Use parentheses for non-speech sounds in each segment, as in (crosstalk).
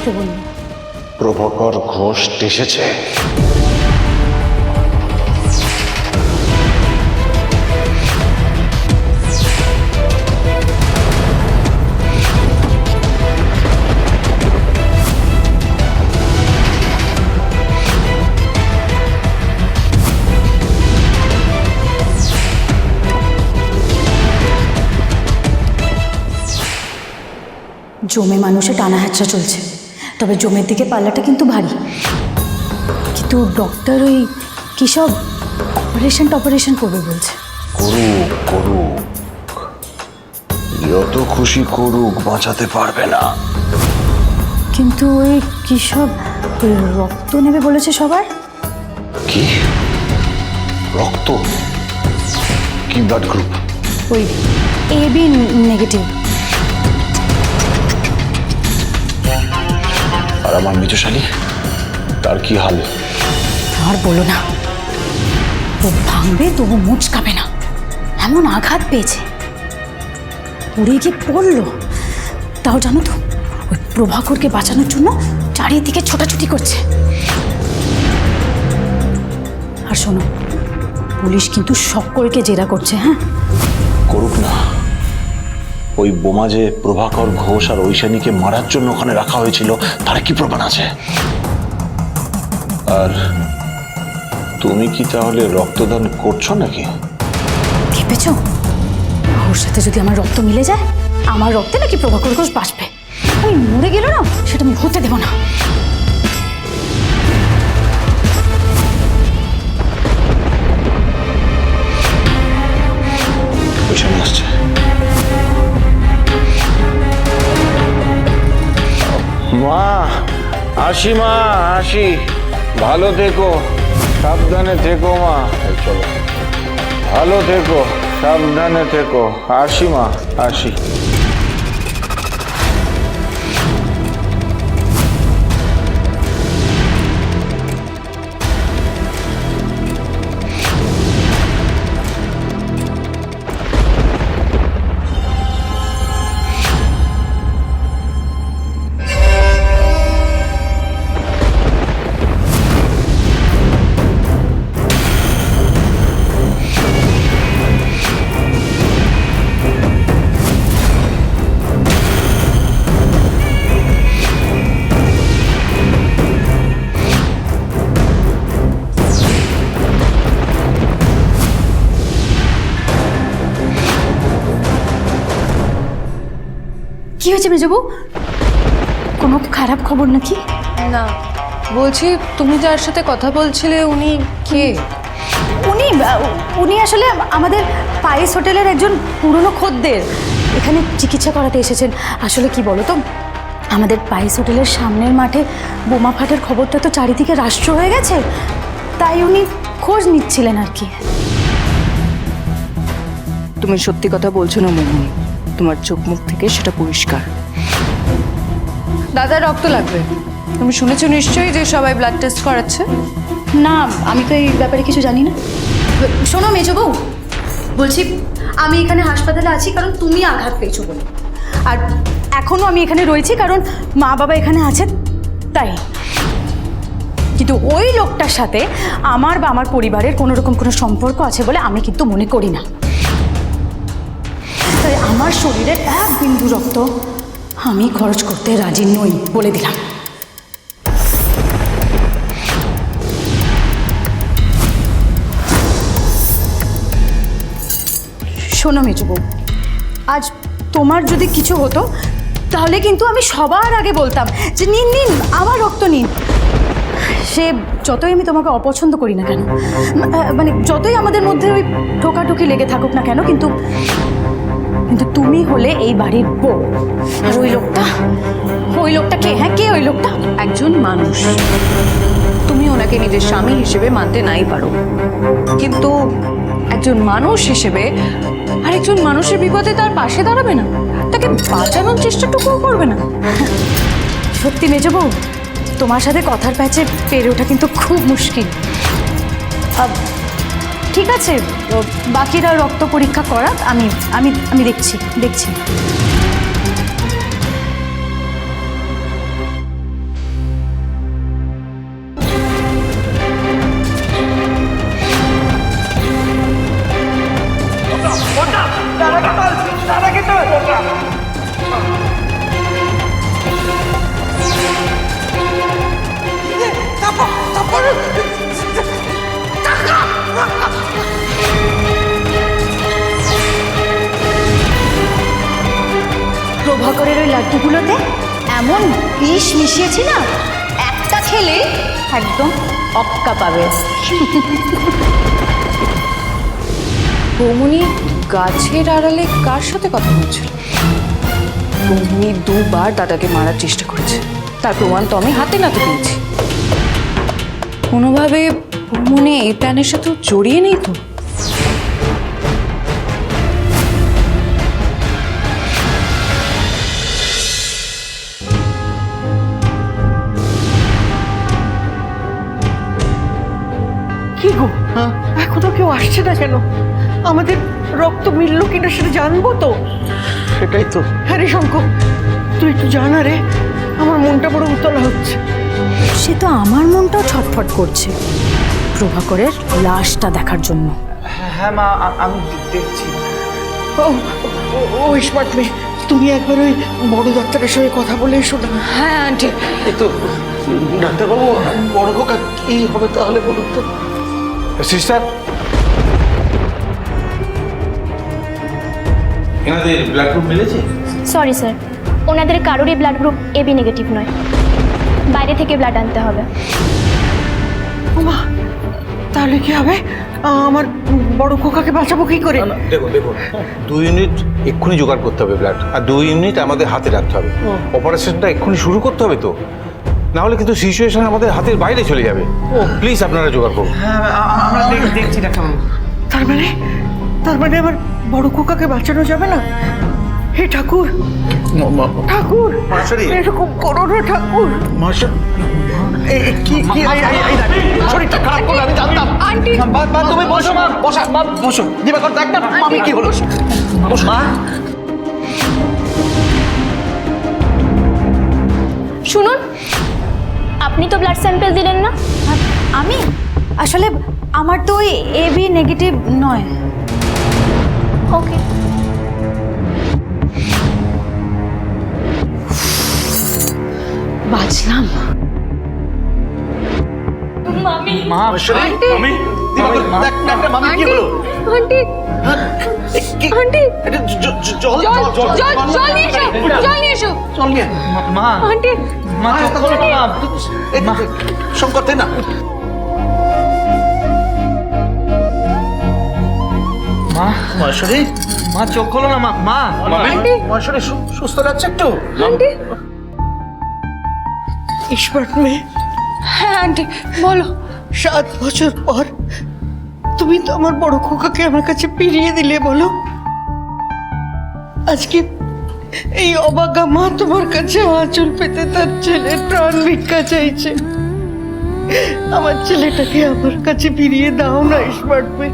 আসতে বলল প্রভাকর ঘোষ এসেছে। জমে মানুষে টানা হ্যাচড়া চলছে। তবে জমের দিকে পাল্লাটা কিন্তু ভারী। কিন্তু ডক্টর ওই কী সব অপারেশন টপারেশন করবে বলছে। করুক করুক। যত খুশি করুক বাঁচাতে পারবে না। কিন্তু ওই কী সব রক্ত নেবে বলেছে সবার? কি? রক্ত? কি ব্লাড গ্রুপ ওই এ বি নেগেটিভ আর আমার মিতুশালী তার কি হাল? আর বলো না ও ভাঙবে তবু মুচকাবে না। এমন আঘাত পেয়েছে। উড়ে গিয়ে পড়ল। তাও জানো তো ওই প্রভাকরকে বাঁচানোর জন্য চারিদিকে ছোটাছুটি করছে। আর শোনো পুলিশ কিন্তু সকলকে জেরা করছে হ্যাঁ? করুক না। ওই বোমা যে প্রভাকর ঘোষ আর ঐশানীকে মারার জন্য ওখানে রাখা হয়েছিল তার কি প্রমাণ আছে? আর তুমি কি তাহলে রক্তদান করছ নাকি? ভেবেছ ওর সাথে যদি আমার রক্ত মিলে যায় আমার রক্তে নাকি প্রভাকর ঘোষ বাঁচবে? আমি মরে গেল না সেটা আমি হতে দেবো না। ঐশানী আসছে। মা আসি মা আসি ভালো থেকো, সাবধানে থেকো মা। চলো। ভালো থেকো, সাবধানে থেকো আসি মা আসি কি হয়েছে মেজবু? কোনো খারাপ খবর নাকি? না বলছি তুমি যার সাথে কথা বলছিলে উনি কে? উনি উনি আসলে আমাদের পায়েস হোটেলের একজন পুরনো খদ্দের। এখানে চিকিৎসা করাতে এসেছেন। আসলে কি বলো তো আমাদের পায়েস হোটেলের সামনের মাঠে বোমা ফাটার খবরটা তো চারিদিকে রাষ্ট্র হয়ে গেছে। তাই উনি খোঁজ নিচ্ছিলেন আর কি। তুমি সত্যি কথা বলছো না মোহিনী তোমার চোখ মুখ থেকে সেটা পরিষ্কার। দাদা রক্ত লাগবে। তুমি শুনেছো নিশ্চয়ই যে সবাই ব্লাড টেস্ট করাচ্ছে? না আমি তো এই ব্যাপারে কিছু জানি না। শোনো মেজো বউ বলছি আমি এখানে হাসপাতালে আছি কারণ তুমি আঘাত পেয়েছ বলে। আর এখনও আমি এখানে রয়েছি কারণ মা বাবা এখানে আছে তাই। কিন্তু ওই লোকটার সাথে আমার বা আমার পরিবারের কোনো রকম কোনো সম্পর্ক আছে বলে আমি কিন্তু মনে করি না। তাই আমার শরীরের এক বিন্দু রক্ত, আমি খরচ করতে রাজি নই বলে দিলাম। শোনো মেজবু আজ তোমার যদি কিছু হতো, তাহলে কিন্তু আমি সবার আগে বলতাম যে নিন নিন, আমার রক্ত নিন। সে যতই আমি তোমাকে অপছন্দ করি না কেন মানে যতই আমাদের মধ্যে ওই ঠোকাঠুকি লেগে থাকুক না কেন, কিন্তু কিন্তু তুমি হলে এই বাড়ির বউ। আর ওই লোকটা? ওই লোকটা কে? হ্যাঁ কে ওই লোকটা? একজন মানুষ। তুমি ওনাকে নিজের স্বামী হিসেবে মানতে নাই পারো। কিন্তু একজন মানুষ হিসেবে আর একজন মানুষের বিপদে তার পাশে দাঁড়াবে না। তাকে বাঁচানোর চেষ্টাটুকুও করবে না। সত্যি মেজো বউ, তোমার সাথে কথার প্যাচে পেরে ওঠা কিন্তু খুব মুশকিল। ঠিক আছে বাকিরা রক্ত পরীক্ষা করাক আমি আমি আমি দেখছি দেখছি। একদম অক্কা পাবে। বৌমনি, গাছের আড়ালে কার সাথে কথা বলছিল বৌমনি দুবার দাদাকে মারার চেষ্টা করেছে। তার প্রমাণ তো আমি হাতে নাতে পেয়েছি। কোনোভাবে বৌমনি এই প্ল্যানের সাথেও জড়িয়ে নেই তো? কি গো? এখনও কেউ আসছে না কেন? আমাদের রক্ত মিললো কিনা সেটা জানব তো। সেটাই তো। হ্যাঁ রে শঙ্কর তুই একটু জানা রে আমার মনটা বড় উতলা হচ্ছে। সে তো আমার মনটাও ছটফট করছে প্রভাকরের লাশটা দেখার জন্য। হ্যাঁ মা আমি দেখছি। ও ও- স্মার্ট মেয়ে তুমি একবার ওই বড় ডাক্তারের সঙ্গে কথা বলে এসো না। হ্যাঁ আন্টি। এই তো ডাক্তারবাবু বড় খোকা কি হবে তাহলে বলুন তো? সিস্টার এনাদের ব্লাড গ্রুপ মিলেছে? সরি স্যার ওনাদের কারোরই ব্লাড গ্রুপ এবি নেগেটিভ নয়। বাইরে থেকে ব্লাড আনতে হবে। ওমা তাহলে কি হবে? আমার বড় খোকাকে বাঁচাবো কি করে? দেখুন দেখুন দু ইউনিট এক্ষুনি জোগাড় করতে হবে ব্লাড আর দুই ইউনিট আমাদের হাতে রাখতে হবে। অপারেশনটা এক্ষুনি শুরু করতে হবে তো? না হলে কিন্তু সিচুয়েশন আমাদের হাতের বাইরে চলে যাবে। ও প্লিজ আপনারা জোগাড় করুন। হ্যাঁ আমরা দেখছি ডাক্তারবাবু তার মানে? তার মানে আমার বড় খোকাকে বাঁচানো যাবে না? হে ঠাকুর! ঠাকুর। এরকম করো না ঠাকুর! এ- এ, কি কি এই- এই- এই দেখ, শরীরটা খারাপ করলে আমি জানতাম। আন্টি! তুমি বসো মা বসা মা বসো। দিবাকর দেখ না মামি কি হলো? মা। শুনুন আপনি তো ব্লাড স্যাম্পেল দিলেন না। আমি? আসলে আমার তো ওই এবি নেগেটিভ নয়। ওকে বাঁচলাম। মামি। মা না মামি। কি হলো? আন্টি। কি- আন্টি জল জল জল নিয়ে এসো জল নিয়ে এসো। জল নিয়ে মা আন্টি মা না মা। না চোখ খোলো না মা। মা। আন্টি সুস্থ লাগছে একটু? আন্টি মেয়ে হ্যাঁ আন্টি বলো। সাত বছর পর তুমি তো আমার বড় খোকাকে আমার কাছে ফিরিয়ে দিলে বলো। আজকে এই অবাগা মা তোমার কাছে আঁচল পেতে তার ছেলের প্রাণ ভিক্ষা চাইছে। আমার ছেলেটাকে আমার কাছে ফিরিয়ে দাও না মেয়ে।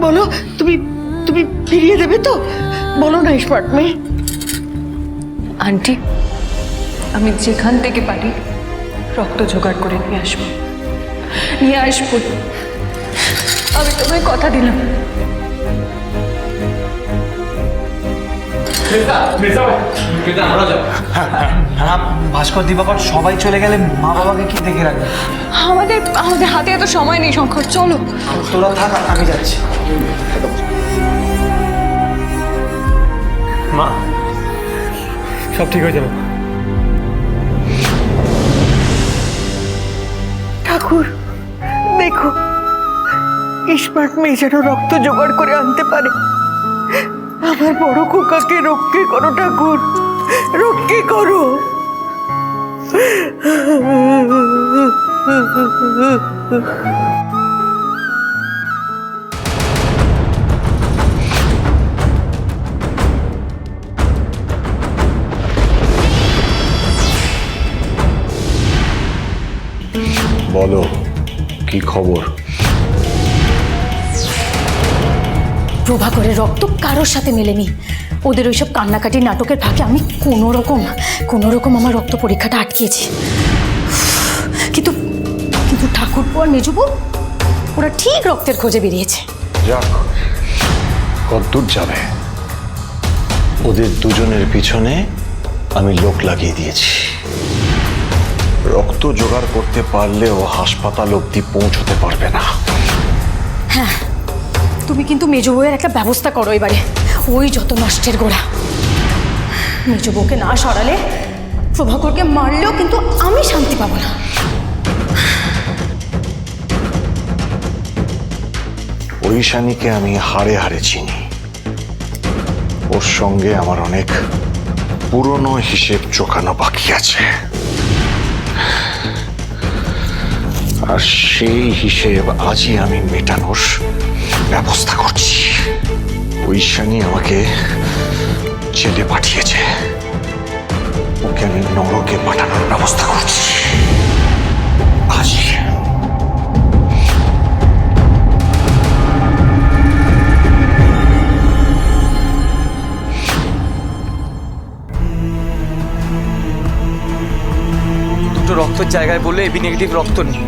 বলো, তুমি তুমি ফিরিয়ে দেবে তো? বলো না মেয়ে। আন্টি, আমি যেখান থেকে পারি রক্ত জোগাড় করে নিয়ে আসব। নিয়ে আসব। আমি তোমায় কথা দিলাম। ভাস্কর দিবাকর সবাই চলে গেলে মা বাবাকে কি দেখে রাখবে? আমাদের আমাদের হাতে এত সময় নেই শঙ্কর চলো। তোরা থাক আমি যাচ্ছি। মা সব ঠিক হয়ে যাবে। ঠাকুর দেখো স্মার্ট মেয়ে যেন রক্ত জোগাড় করে আনতে পারে। আমার বড় খোকাকে রক্ষে করো ঠাকুর। রক্ষে করো। বলো কি খবর? প্রভাকরের রক্ত কারোর সাথে মেলেনি। ওদের ওইসব কান্নাকাটি নাটকের ফাঁকে আমি কোনো রকম কোনো রকম আমার রক্ত পরীক্ষাটা আটকেছি কিন্তু কিন্তু ঠাকুরপো আর মেজুবু, ওরা ঠিক রক্তের খোঁজে বেরিয়েছে। যাক, কদ্দূর যাবে। ওদের দুজনের পিছনে আমি লোক লাগিয়ে দিয়েছি। রক্ত জোগাড় করতে পারলেও হাসপাতাল অব্দি পৌঁছতে পারবে না। তুমি কিন্তু মেজো বউয়ের একটা ব্যবস্থা করো এবারে। ওই যত নষ্টের গোড়া। নিজ বউকে না সরালে প্রভাকরকে মারলেও কিন্তু আমি শান্তি পাবো না। ঐশানীকে আমি হাড়ে হাড়ে চিনি। ওর সঙ্গে আমার অনেক পুরনো হিসেব চোখানো বাকি আছে। আর সেই হিসেব আজই আমি মেটানোর ব্যবস্থা করছি। ঐশানী আমাকে জেলে পাঠিয়েছে। ওকে আমি নরকে পাঠানোর ব্যবস্থা করছি। দুটো রক্তের জায়গায় বললে এবি নেগেটিভ রক্ত নেই।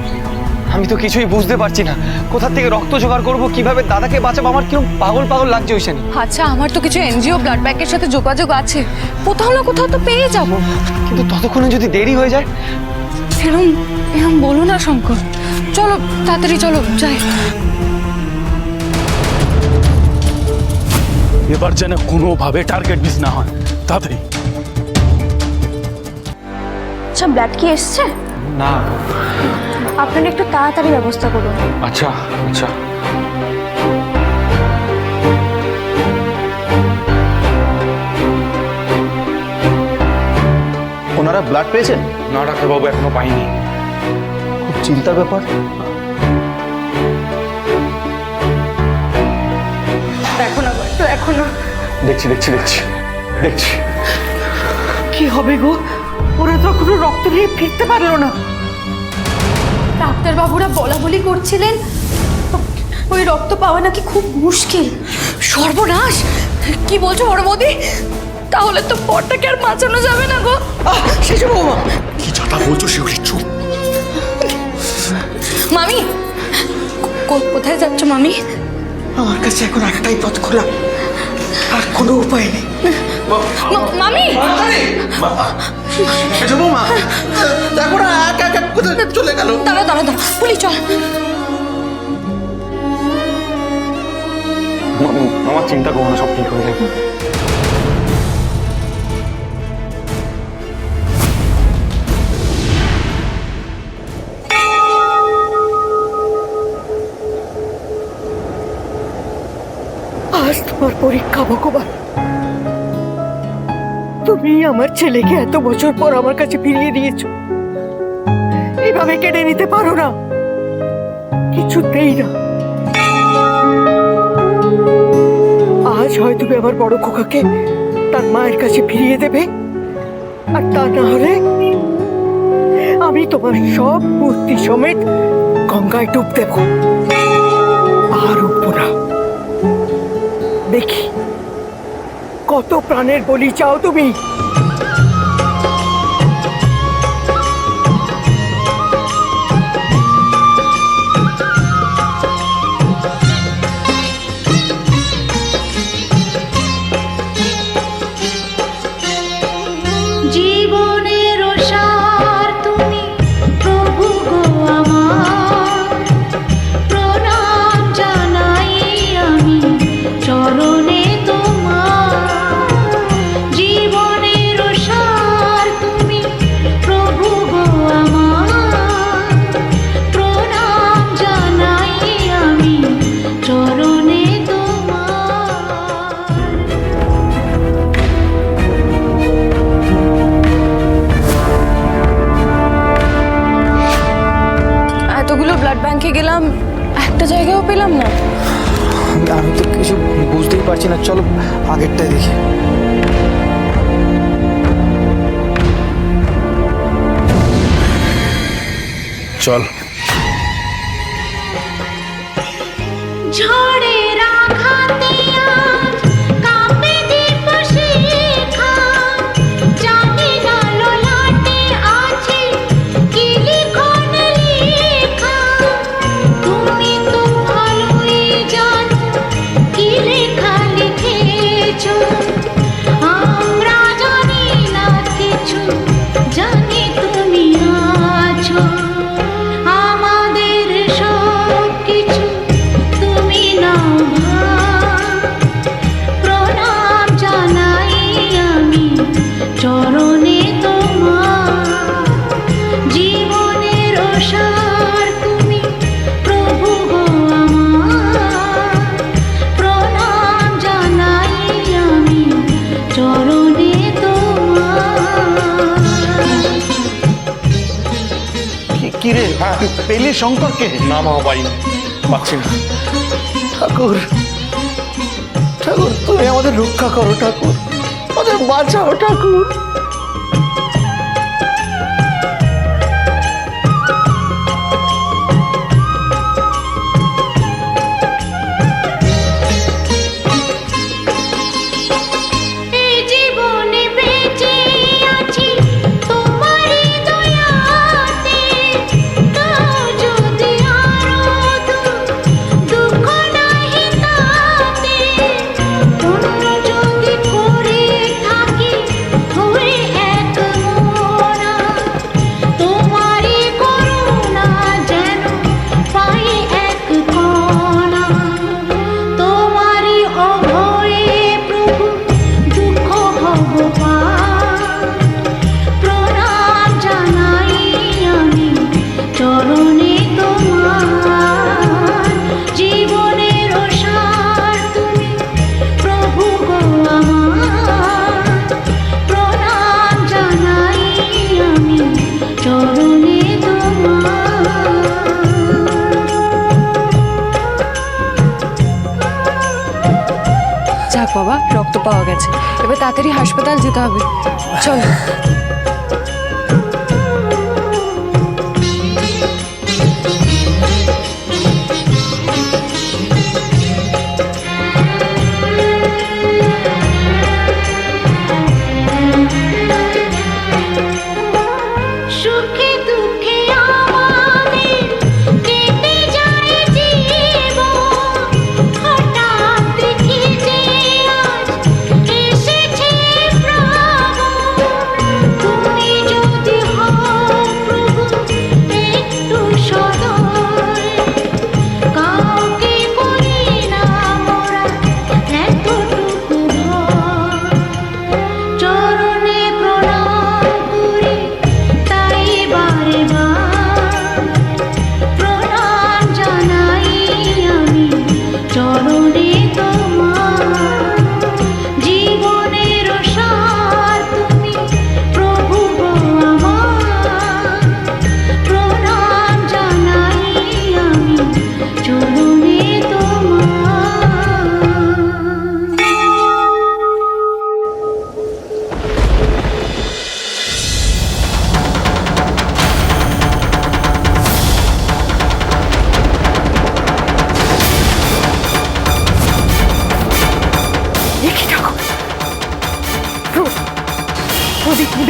আমি তো কিছুই বুঝতে পারছি না। কোথা থেকে রক্ত জোগাড় করব কীভাবে দাদাকে বাঁচাবো? আমার কীরকম পাগল পাগল লাগছে ওইখানে আচ্ছা আমার তো কিছু এনজিও ব্লাড ব্যাংকের সাথে যোগাযোগ আছে। কোথাও না কোথাও তো পেয়ে যাব। কিন্তু ততক্ষণে যদি দেরি হয়ে যায়? এরম এরম বলো না শঙ্কর। চলো তাড়াতাড়ি চলো যাই। এবার যেন কোনোভাবে টার্গেট মিস না হয়। তাড়াতাড়ি। আচ্ছা ব্লাড কি এসছে? না। আপনারা একটু তাড়াতাড়ি ব্যবস্থা করুন। আচ্ছা আচ্ছা। ওনারা ব্লাড পেয়েছেন? না ডাক্তারবাবু এখনও পাইনি। খুব চিন্তার ব্যাপার। দেখো না গো, একটু দেখো না দেখছি দেখছি দেখছি দেখছি। কি হবে গো? ওরা তো এখনও রক্ত নিয়ে ফিরতে পারল না। ডাক্তারবাবুরা বলা বলি করছিলেন ওই রক্ত পাওয়া নাকি খুব মুশকিল। সর্বনাশ! কি বলছো বড় বৌদি? তাহলে তো পরটাকে আর বাঁচানো যাবে না গো। শিশু বৌমা। কি যাতা বলছো শিউরি চুপ। মামি কো- কোথায় যাচ্ছ মামি? আমার কাছে এখন একটাই পথ খোলা। আর কোনো উপায় নেই। মা- মামি বৌমা। দেখো না একা একা কোথায় চলে গেল। দাঁড়া দাঁড়া দাঁড়া পুলিশ চল। আমার চিন্তা করব না সব ঠিক হয়ে যাবে। আজ তোমার পরীক্ষা ভগবান। তুমি আমার ছেলেকে এত বছর পর আমার কাছে ফিরিয়ে দিয়েছ। এভাবে কেড়ে নিতে পারো না। কিছুতেই না। আজ হয় তুমি আমার বড় খোকাকে তার মায়ের কাছে ফিরিয়ে দেবে। আর তা না হলে আমি তোমার সব মূর্তি সমেত গঙ্গায় ডুব দেব। আর না। দেখি। কত প্রাণের বলি চাও তুমি? পারছি না চলো আগেরটাই দেখি। চল। কিরে পেলে শঙ্করকে? না মা বাড়ি পাচ্ছি না। ঠাকুর ঠাকুর তুমি আমাদের রক্ষা করো ঠাকুর। আমাদের বাঁচাও ঠাকুর। যাক বাবা রক্ত পাওয়া গেছে। এবার তাড়াতাড়ি হাসপাতাল যেতে হবে। চলো।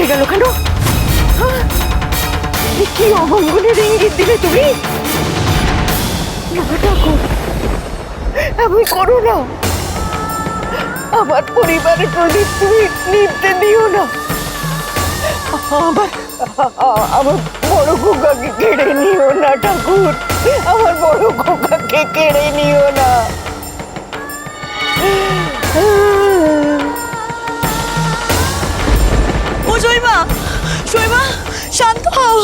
প্রদীপ গেল কেন? হ্যাঁ? কি অমঙ্গলের ইঙ্গিত দিলে তুমি? আমি করো না। আমার পরিবারের প্রদীপ তুমি নিতে দিও না। আমার আমার বড় খোকাকে কেড়ে নিও না, ঠাকুর। আমার বড় খোকাকে কেড়ে নিও না। ও জয়মা জয়মা শান্ত হও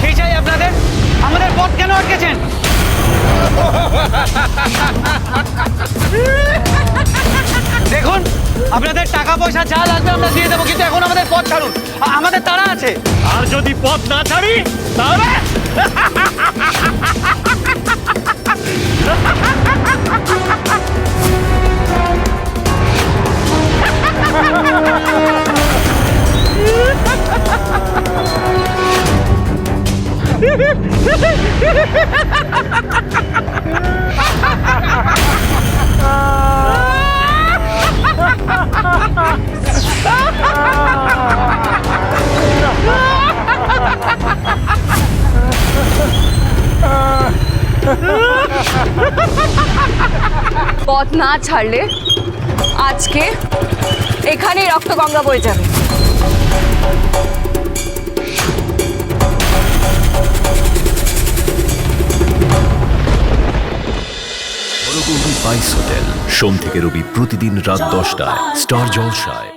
কি চাই আপনাদের? আমাদের পথ কেন আটকেছেন? দেখুন ha পয়সা যা লাগবে আমরা দিয়ে দেবো কিন্তু এখন আমাদের পথ ছাড়ুন। আমাদের তারা আছে। আর যদি পথ না ছাড়ি তাহলে? (laughs) পথ না ছাড়লে আজকে এখানেই রক্ত গঙ্গা বয়ে যাবে। বাইস হোটেল। সোম থেকে রবি প্রতিদিন রাত দশটায়। স্টার জলসায়।